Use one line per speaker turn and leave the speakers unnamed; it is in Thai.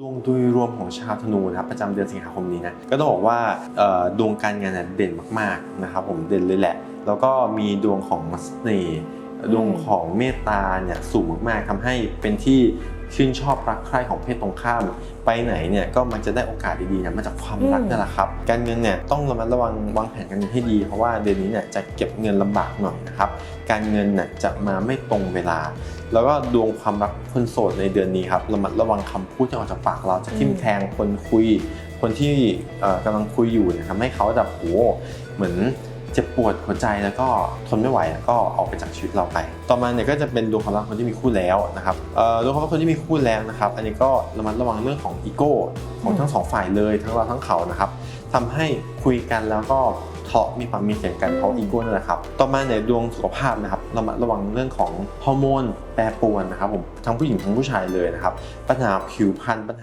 ดวงโดยรวมของชาวธนูนะครับประจำเดือนสิงหาคมนี้นะก็ต้องบอกว่าดวงการงานเนี่ยเด่นมากๆนะครับผมเด่นเลยแหละ แล้วก็มีดวงของเสน่ห์ดวงของเมตตาเนี่ยสูงมากๆทำให้เป็นที่ ชื่นชอบรักใคร่ของเพศตรงข้าม ไปไหนเนี่ยก็มันจะได้โอกาสดีๆเนี่ยมาจากความรัก
อืม
นั่นแหละครับ การเงินเนี่ยต้องระมัดระวังวางแผนการเงินให้ดี เพราะว่าเดือนนี้เนี่ยจะเก็บเงินลำบากหน่อยนะครับ การเงินเนี่ยจะมาไม่ตรงเวลา แล้วก็ดวงความรักคนโสดในเดือนนี้ครับระมัดระวังคำพูดที่ออกจากปากเราจะทิ่มแทงคนคุย คนที่เอ่อกำลังคุยอยู่เนี่ยทำให้เขาแบบโหเหมือน เจ็บปวดหัวใจแล้วก็ทนไม่ไหวแล้วก็ออกไปจากชีวิตเราไป ต่อมาเนี่ยก็จะเป็นดวงความรักคนที่มีคู่แล้วนะครับเอ่อดวงความรักคนที่มีคู่แล้วนะครับ อันนี้ก็ระมัดระวังเรื่องของอีโก้ของทั้งสองฝ่ายเลยทั้งเราทั้งเขานะครับทำให้คุยกันแล้วก็ทะเลาะมีความมีเสียงกันเพราะอีโก้นั่นแหละครับ ต่อมาในยดวงสุขภาพนะครับระมัดระวังเรื่องของฮอร์โมนแปรปรวนนะครับผมทั้งผู้หญิงทั้งผู้ชายเลยนะครับ ปัญหาผิวพรรณปัญหา